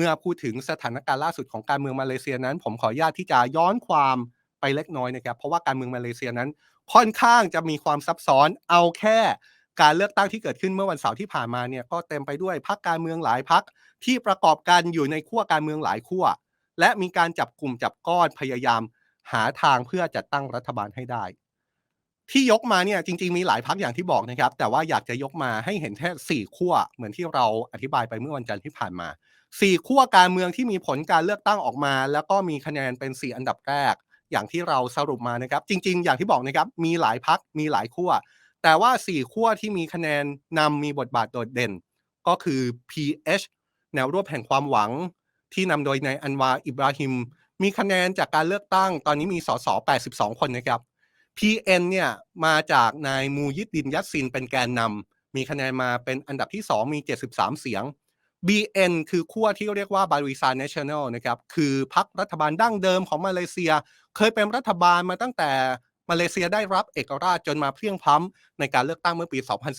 เมื่อพูดถึงสถานการณ์ล่าสุดของการเมืองมาเลเซียนั้น ผมขออนุญาตที่จะย้อนความไปเล็กน้อยนะครับ เพราะว่าการเมืองมาเลเซียนั้น ค่อนข้างจะมีความซับซ้อนเอาแค่การเลือกตั้งที่เกิดขึ้นเมื่อวันเสาร์ที่ผ่านมาเนี่ยก็เต็มไปด้วยพรรคการเมืองหลายพรรคที่ประกอบกันอยู่ในขั้วการเมืองหลายขั้วและมีการจับกลุ่มจับก้อนพยายามหาทางเพื่อจัดตั้งรัฐบาลให้ได้ ที่ยกมาเนี่ยจริง ๆ มีหลายพักอย่างที่บอกนะครับ แต่ว่าอยากจะยกมาให้เห็นแค่สี่ขั้วเหมือนที่เราอธิบายไปเมื่อวันจันทร์ที่ผ่านมา สี่ขั้วการเมืองที่มีผลการเลือกตั้งออกมา แล้วก็มีคะแนนเป็นสี่อันดับแรก อย่างที่เราสรุปมานะครับ จริง ๆ อย่างที่บอกนะครับมีหลายพักมีหลายขั้วแต่ว่าสี่ขั้วที่มีคะแนนนำมีบทบาทโดดเด่น ก็คือ PH แนวร่วมแห่งความหวัง ที่นำโดยนายอันวาอิบราฮิมมีคะแนนจากการเลือกตั้ง ตอนนี้มีสส82 คนนะครับ PN เนี่ยมาจากนายมูยิดดินยัสซินเป็นแกนนำมีคะแนนมาเป็นอันดับที่ 2 มี 73 เสียง BN คือขั้วที่เรียกว่าบาริซานเนชั่นแนลนะครับคือพรรครัฐบาลดั้งเดิมของมาเลเซีย เคยเป็นรัฐบาลมาตั้งแต่มาเลเซียได้รับเอกราชจนมาเพียงพล้ำในการเลือกตั้งเมื่อปี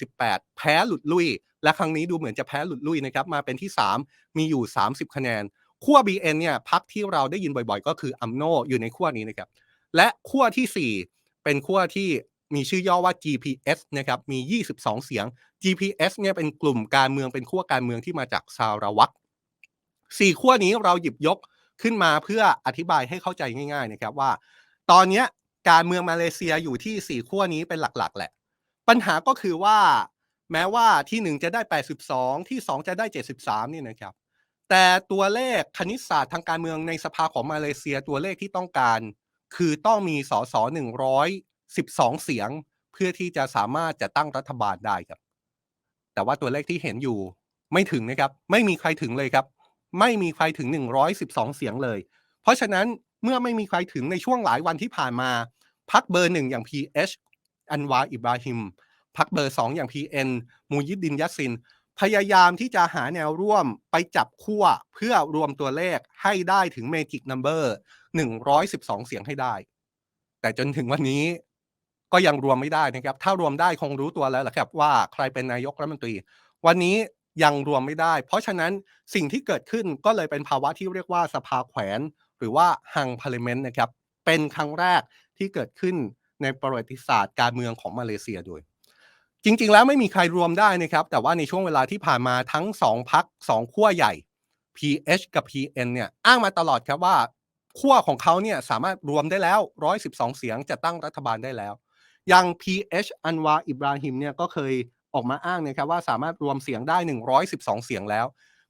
2018 แพ้หลุดลุย และครั้งนี้ดูเหมือนจะแพ้หลุดลุยนะครับมาเป็นที่ 3 มีอยู่ 30 คะแนนขั้ว BN เนี่ยพรรคที่เราได้ยินบ่อยๆ ก็คืออัมโนอยู่ในขั้วนี้นะครับและขั้วที่ 4 เป็นขั้วที่ มีชื่อย่อว่า GPS นะครับมี 22 เสียง GPS เนี่ยเป็นกลุ่มการเมืองเป็นขั้วการเมืองที่มาจากซาราวักสี่ขั้วนี้เราหยิบยกขึ้นมาเพื่ออธิบายให้เข้าใจง่าย ๆ นะครับว่า ตอนนี้การเมืองมาเลเซียอยู่ที่สี่ขั้วนี้เป็นหลักๆ แหละ ปัญหาก็คือว่าแม้ว่าที่หนึ่งจะได้ 82 ที่สองจะได้ 73 นี่นะครับ แต่ตัวเลขคณิตศาสตร์ทางการเมืองในสภาของมาเลเซียตัวเลขที่ต้องการ คือต้องมีสส 12 เสียงเพื่อที่จะสามารถจะตั้งรัฐบาลได้ครับ แต่ว่าตัวเลขที่เห็นอยู่ไม่ถึงนะครับ ไม่มีใครถึงเลยครับ ไม่มีใครถึง 112 เสียงเลย เพราะฉะนั้นเมื่อไม่มีใครถึงในช่วงหลายวันที่ผ่านมาพักเบอร์หนึ่งอย่าง PH อันวาอิบราฮิมพักเบอร์สองอย่าง PN มูยิดดินยัสซิน พยายามที่จะหาแนวร่วมไปจับขั้วเพื่อรวมตัวเลขให้ได้ถึงเมจิกนัมเบอร์112 เสียงให้ได้ แต่จนถึงวันนี้ ก็ยังรวมไม่ได้นะครับ ถ้ารวมได้คงรู้ตัวแล้วแหละครับว่าใครเป็นนายกรัฐมนตรี วันนี้ยังรวมไม่ได้ เพราะฉะนั้นสิ่งที่เกิดขึ้นก็เลยเป็นภาวะที่เรียกว่าสภาแขวน หรือว่าฮังพาร์เลเมนต์นะครับ เป็นครั้งแรกที่เกิดขึ้นในประวัติศาสตร์การเมืองของมาเลเซียด้วยจริง ๆ แล้วไม่มีใครรวมได้นะครับ แต่ว่าในช่วงเวลาที่ผ่านมาทั้งสองพักสองขั้วใหญ่ PH กับ PN เนี่ยอ้างมาตลอดครับว่าขั้วของเขาเนี่ยสามารถรวมได้แล้ว 112 เสียงจะตั้งรัฐบาลได้แล้ว อย่าง PH อันวาอิบราฮิมเนี่ยก็เคยออกมาอ้างนะครับว่าสามารถรวมเสียงได้ 112 เสียงแล้ว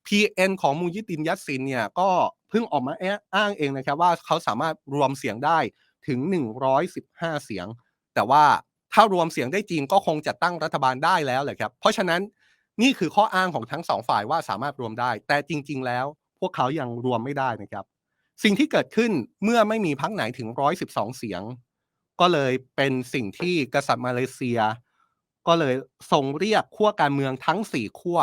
PN ของมูยิดินยัสซินเนี่ยก็เพิ่งออกมาอ้างเองนะครับว่าเขาสามารถรวมเสียงได้ถึง 115 เสียง แต่ว่าถ้ารวมเสียงได้จริงก็คงจะตั้งรัฐบาลได้แล้วแหละครับเพราะฉะนั้นนี่คือข้ออ้างของทั้งสองฝ่ายว่าสามารถรวมได้ แต่จริง ๆ แล้ว พวกเขายังรวมไม่ได้นะครับ สิ่งที่เกิดขึ้นเมื่อไม่มีพักไหนถึง 112 เสียง ก็เลยเป็นสิ่งที่กษัตริย์มาเลเซีย ก็เลยส่งเรียกขั้วการเมืองทั้ง4ขั้ว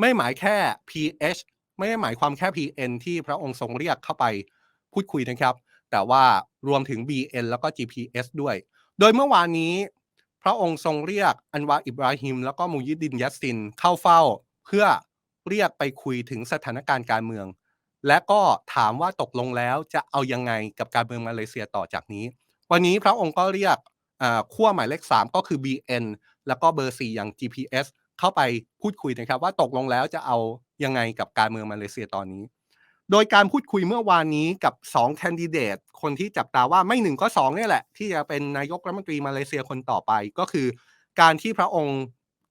ไม่หมายแค่ PH ไม่ได้หมายความแค่ PN ที่พระองค์ทรงเรียกเข้าไปพูดคุยนะครับ แต่ว่ารวมถึง BN แล้วก็ GPS ด้วย โดยเมื่อวานนี้ พระองค์ทรงเรียกอันวาอิบราฮิม แล้วก็มูยิดินยัสซินเข้าเฝ้า เพื่อเรียกไปคุยถึงสถานการณ์การเมือง และก็ถามว่าตกลงแล้วจะเอายังไงกับการเมืองมาเลเซียต่อจากนี้ วันนี้พระองค์ก็เรียกขั้วหมายเลข 3 ก็คือ BN แล้วก็เบอร์ 4 อย่าง GPS เข้าไปพูดคุยนะครับ ว่าตกลงแล้วจะเอายังไงกับการเมืองมาเลเซียตอนนี้ โดยการพูดคุยเมื่อวานนี้กับ 2 แคนดิเดต คนที่จับตาว่าไม่หนึ่งก็2นี่แหละ ที่จะเป็นนายกรัฐมนตรีมาเลเซียคนต่อไปก็คือ การที่พระองค์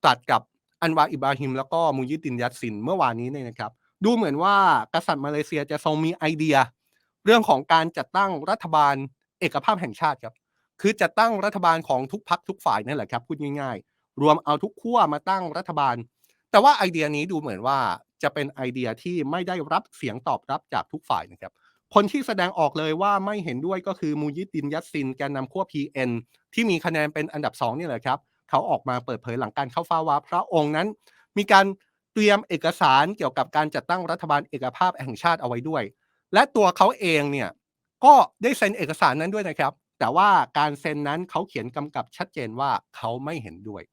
ตัดกับอันวาอิบราฮิม แล้วก็มูยิดินยัตซินเมื่อวานนี้เนี่ยนะครับ ดูเหมือนว่ากษัตริย์มาเลเซียจะทรงมีไอเดีย เรื่องของการจัดตั้งรัฐบาล เอกภาพแห่งชาติครับ คือจัดตั้งรัฐบาลของทุกพักทุกฝ่ายนั่นแหละครับพูดง่าย ๆ รวมเอาทุกขั้วมาตั้งรัฐบาล แต่ว่าไอเดียนี้ดูเหมือนว่าจะเป็นไอเดียที่ไม่ได้รับเสียงตอบรับจากทุกฝ่ายนะครับ คนที่แสดงออกเลยว่าไม่เห็นด้วยก็คือมูยิดินยัสซินแกนนำขั้ว PN ที่มีคะแนนเป็นอันดับ2นี่แหละครับ เขาออกมาเปิดเผยหลังการเข้าฟ้าว่าพระองค์นั้น มีการเตรียมเอกสารเกี่ยวกับการจัดตั้งรัฐบาลเอกภาพแห่งชาติเอาไว้ด้วย และตัวเขาเองเนี่ย ก็ได้เซ็นเอกสารนั้นด้วยนะครับ แต่ว่าการเซ็นนั้นเขาเขียนกำกับชัดเจนว่าเขาไม่เห็นด้วย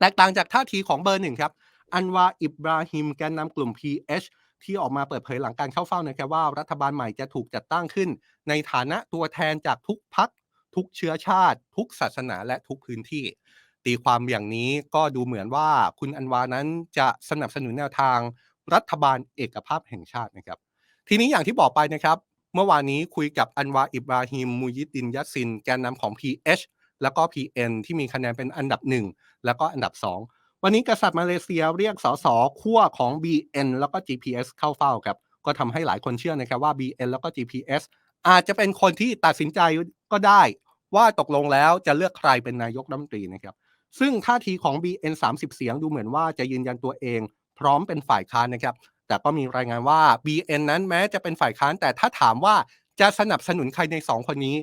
แตกต่างจากท่าทีของเบอร์หนึ่งครับ อันวาอิบราฮิมแกนนำกลุ่ม PH ที่ออกมาเปิดเผยหลังการเข้าเฝ้านะครับว่ารัฐบาลใหม่จะถูกจัดตั้งขึ้น ในฐานะตัวแทนจากทุกพักทุกเชื้อชาติ ทุกศาสนาและทุกพื้นที่ ตีความอย่างนี้ก็ดูเหมือนว่าคุณอันวานั้นจะสนับสนุนแนวทางรัฐบาลเอกภาพแห่งชาตินะครับ ทีนี้อย่างที่บอกไปนะครับ เมื่อวานนี้คุยกับอันวาอิบราฮิมมูยิดินยัสซิน แกนนำของ PH แล้วก็ PN ที่มีคะแนนเป็นอันดับ 1 แล้วก็อันดับ 2 วันนี้กษัตริย์มาเลเซียเรียกสสขั้วของ BN แล้วก็ GPS เข้าเฝ้าครับก็ทำให้หลายคนเชื่อนะครับว่า BN แล้วก็ GPS อาจจะเป็นคนที่ตัดสินใจก็ได้ ว่าตกลงแล้วจะเลือกใครเป็นนายกรัฐมนตรีนะครับซึ่งท่าทีของ BN 30 เสียงดูเหมือนว่าจะยืนยันตัวเอง พร้อมเป็นฝ่ายค้านนะครับ แต่ก็มีรายงานว่า BN นั้นแม้จะเป็นฝ่ายค้าน แต่ถ้าถามว่าจะสนับสนุนใครใน2คนนี้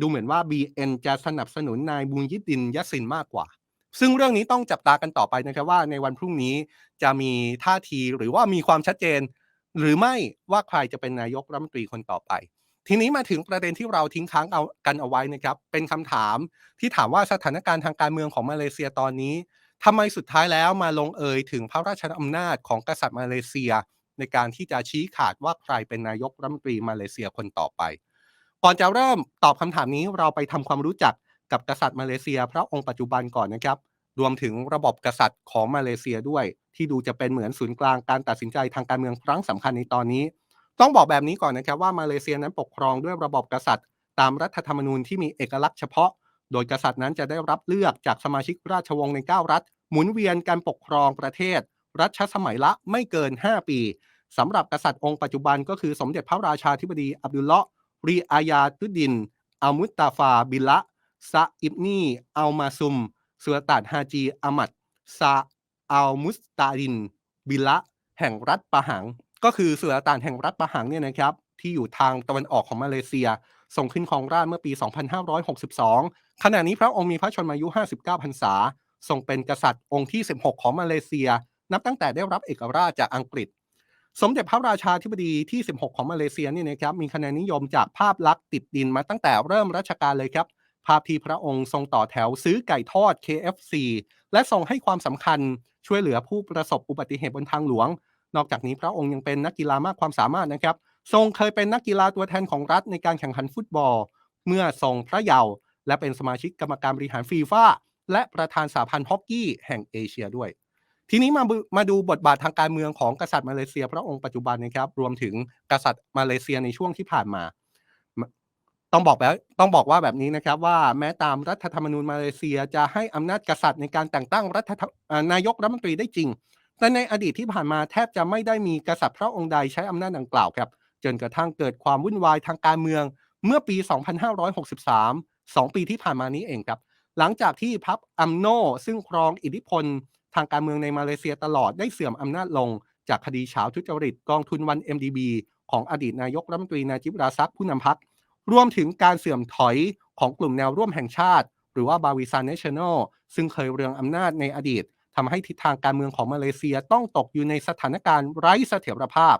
ดูเหมือนว่า BN จะสนับสนุนนายบุญยิดดินยัสซินมากกว่า ซึ่งเรื่องนี้ต้องจับตากันต่อไปนะครับว่าในวันพรุ่งนี้จะมีท่าทีหรือว่ามีความชัดเจน หรือไม่ว่าใครจะเป็นนายกรัฐมนตรีคนต่อไปทีนี้มาถึงประเด็นที่เราทิ้งค้างเอากันเอาไว้นะครับ เป็นคำถามที่ถามว่าสถานการณ์ทางการเมืองของมาเลเซียตอนนี้ ทำไมสุดท้ายแล้วมาลงเอยถึงพระราชอำนาจของกษัตริย์มาเลเซีย ในการที่จะชี้ขาดว่าใครเป็นนายกรัฐมนตรีมาเลเซียคนต่อไป ก่อนจะเริ่มตอบคำถามนี้เราไปทำความรู้จักกับกษัตริย์มาเลเซีย พระองค์ปัจจุบันก่อนนะครับ รวมถึงระบบกษัตริย์ของมาเลเซียด้วย ที่ดูจะเป็นเหมือนศูนย์กลางการตัดสินใจทางการเมืองครั้งสำคัญในตอนนี้ ต้องบอกแบบนี้ก่อนนะครับว่ามาเลเซียนั้นปกครองด้วยระบบกษัตริย์ ตามรัฐธรรมนูญที่มีเอกลักษณ์เฉพาะ โดยกษัตริย์นั้นจะได้รับเลือกจากสมาชิกราชวงศ์ใน 9 รัฐ หมุนเวียนการปกครองประเทศ รัชสมัยละไม่เกิน 5 ปีสำหรับกษัตริย์องค์ปัจจุบันก็คือสมเด็จพระราชาธิบดีอับดุลเลาะห์รีอายาตุดินอัลมุตตาฟาบิลละซาอิบนีอัลมาซุมสุลต่านฮาจีอามัดซาอัลมุสตาดิน บิลละแห่งรัฐปะหัง ก็คือสุลต่านแห่งรัฐปะหังเนี่ยนะครับที่อยู่ทางตะวันออกของมาเลเซีย ส่งขึ้นครองราชเมื่อปี 2562 ขณะนี้พระองค์มีพระชนมายุ 59 พรรษา ทรงเป็นกษัตริย์องค์ที่ 16 ของมาเลเซีย นับตั้งแต่ได้รับเอกราชจากอังกฤษ สมเด็จพระราชาธิบดีที่ 16 ของมาเลเซียเนี่ยนะครับมีคะแนนนิยมจากภาพลักษณ์ติดดินมาตั้งแต่เริ่มรัชกาลเลยครับภาพที่พระองค์ทรงต่อแถวซื้อไก่ทอด KFC และทรงให้ความสำคัญช่วยเหลือผู้ประสบอุบัติเหตุบนทางหลวง นอกจากนี้พระองค์ยังเป็นนักกีฬามากความสามารถนะครับ ทรงเคยเป็นนักกีฬาตัวแทนของรัฐในการแข่งขันฟุตบอล เมื่อทรงพระเยาว์และเป็นสมาชิกกรรมการบริหารฟีฟ่า และประธานสหพันธ์ฮอกกี้แห่งเอเชียด้วย ทีนี้มามาดูบทบาททางการเมืองของกษัตริย์มาเลเซียพระองค์ปัจจุบันนะครับรวมถึงกษัตริย์มาเลเซียในช่วงที่ผ่านมา ต้องบอกแบบต้องบอกว่าแบบนี้นะครับว่าแม้ตามรัฐธรรมนูญมาเลเซียจะให้อำนาจกษัตริย์ในการแต่งตั้งรัฐนายกรัฐมนตรีได้จริง แต่ในอดีตที่ผ่านมาแทบจะไม่ได้มีกษัตริย์พระองค์ใดใช้อำนาจดังกล่าวครับจนกระทั่งเกิดความวุ่นวายทางการเมืองเมื่อปี 2563 2 ปีที่ผ่านมานี้เองครับ หลังจากที่พรรคอัมโนซึ่งครองอิทธิพลทางการเมืองในมาเลเซียตลอดได้เสื่อมอำนาจลง จากคดีเฉาทุจริตกองทุนวัน MDB ของอดีตนายกรัฐมนตรีนาจิบราซักผู้นำพรรครวมถึงการเสื่อมถอยของกลุ่มแนวร่วมแห่งชาติ หรือว่าบาวิซานเนชั่นแนลซึ่งเคยเรืองอำนาจในอดีตทำให้ทิศทางการเมืองของมาเลเซียต้องตกอยู่ในสถานการณ์ไร้เสถียรภาพ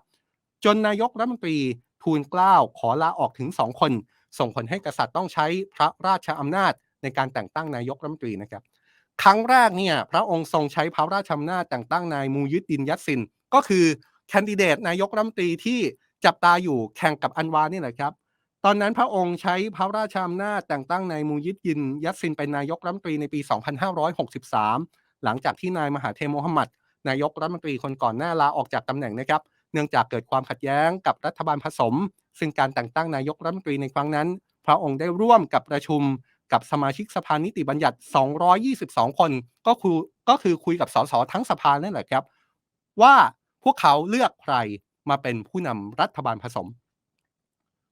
จนนายกรัฐมนตรีทูลเกล้าขอลาออกถึงสองคน ส่งผลให้กษัตริย์ต้องใช้พระราชอำนาจ ในการแต่งตั้งนายกรัฐมนตรีนะครับ ครั้งแรกเนี่ยพระองค์ทรงใช้พระราชอำนาจแต่งตั้งนายมูยิดดินยัสซิน ก็คือแคนดิเดตนายกรัฐมนตรีที่จับตาอยู่แข่งกับอันวานี่แหละครับ ตอนนั้นพระองค์ใช้พระราชอำนาจแต่งตั้งนายมูยิดดินยัสซินเป็นนายกรัฐมนตรีในปี 2563 หลังจากที่นายมหาเทโมฮัมหมัดนายกรัฐมนตรีคนก่อนหน้าลาออกจากตำแหน่งนะครับ เนื่องจากเกิดความขัดแย้งกับรัฐบาลผสม ซึ่งการแต่งตั้งนายกรัฐมนตรีในครั้งนั้น พระองค์ได้ร่วมกับประชุม กับสมาชิกสภานิติบัญญัติ 222 คน ก็คือก็คือคุยกับสสทั้งสภานั่นแหละครับ ว่าพวกเขาเลือกใครมาเป็นผู้นำรัฐบาลผสม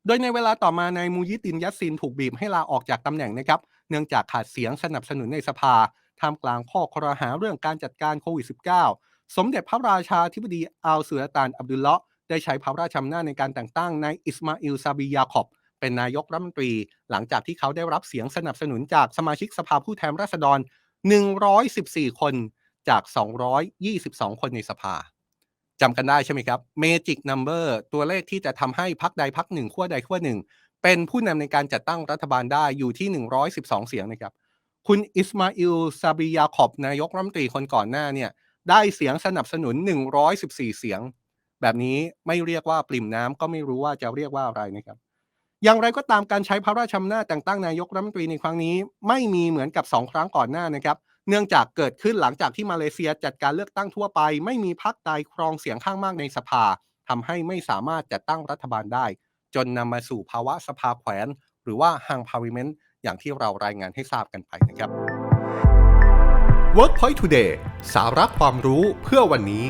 โดยในเวลาต่อมานายมูยิดินยัสซินถูกบีบให้ลาออกจากตำแหน่งนะครับ เนื่องจากขาดเสียงสนับสนุนในสภาท่ามกลางข้อครหาเรื่องการจัดการโควิด -19 สมเด็จพระราชาธิบดีอัลสุลตานอับดุลเลาะห์ได้ใช้พระราชอำนาจในการแต่งตั้งนายอิสมาอิลซาบียาคอบ เป็นนายกรัฐมนตรี หลังจากที่เขาได้รับเสียงสนับสนุนจากสมาชิกสภาผู้แทนราษฎร 114 คนจาก 222 คนในสภาจำกันได้ใช่ไหมครับ Magic Number ตัวเลขที่จะทำให้พักใดพักหนึ่งขั้วใดขั้วหนึ่ง เป็นผู้นำในการจัดตั้งรัฐบาลได้อยู่ที่ 112 เสียงนะครับคุณอิสมาอิลซาบียาคอบนายกรัฐมนตรีคนก่อนหน้าเนี่ยได้เสียงสนับสนุน 114 เสียง แบบนี้ไม่เรียกว่าปริ่มน้ำก็ไม่รู้ว่าจะเรียกว่าอะไรนะครับ อย่างไรก็ตามการใช้พระราชอำนาจแต่งตั้งนายกรัฐมนตรีในครั้งนี้ ไม่มีเหมือนกับ 2 ครั้งก่อนหน้านะครับ เนื่องจากเกิดขึ้นหลังจากที่มาเลเซียจัดการเลือกตั้งทั่วไป ไม่มีพรรคใดครองเสียงข้างมากในสภาทำให้ไม่สามารถจัดตั้งรัฐบาลได้ จนนำมาสู่ภาวะสภาแขวน หรือว่า hung parliament อย่างที่เรารายงานให้ทราบกันไปนะครับ Workpoint Today สาระความรู้เพื่อวันนี้